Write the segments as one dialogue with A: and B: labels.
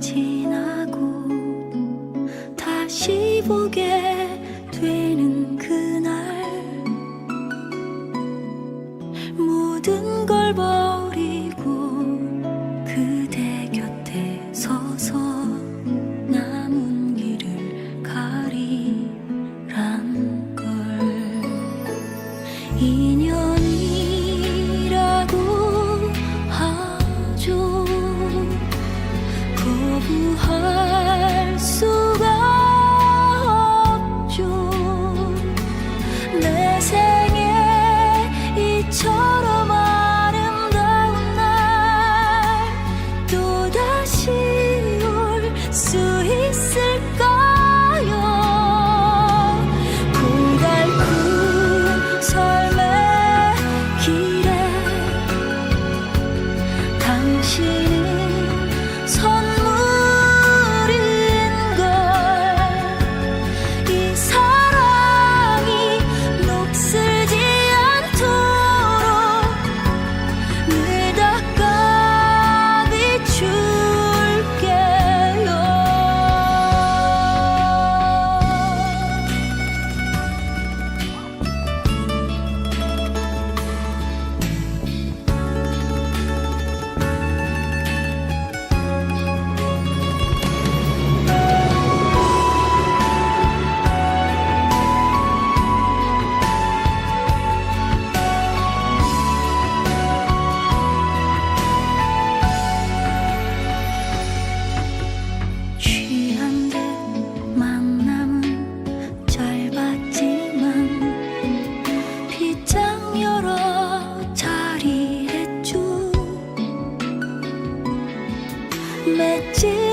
A: 지나고 다시 보게 되는 그날 모든 걸봐 맞지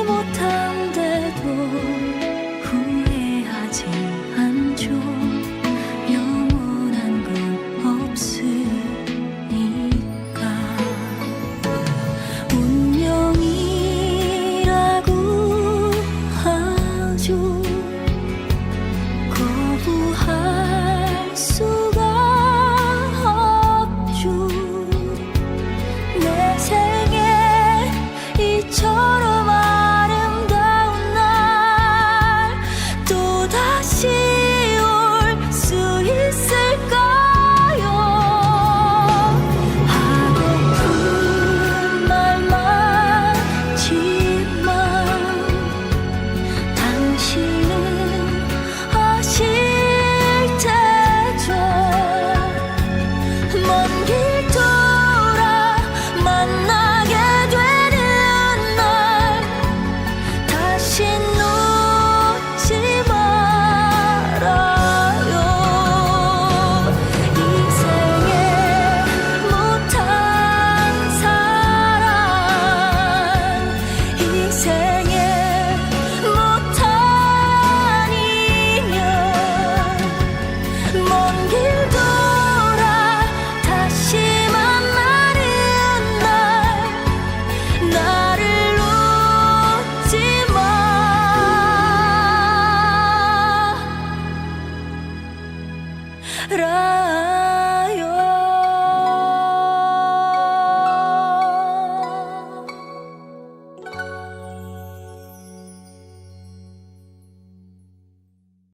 A: Ra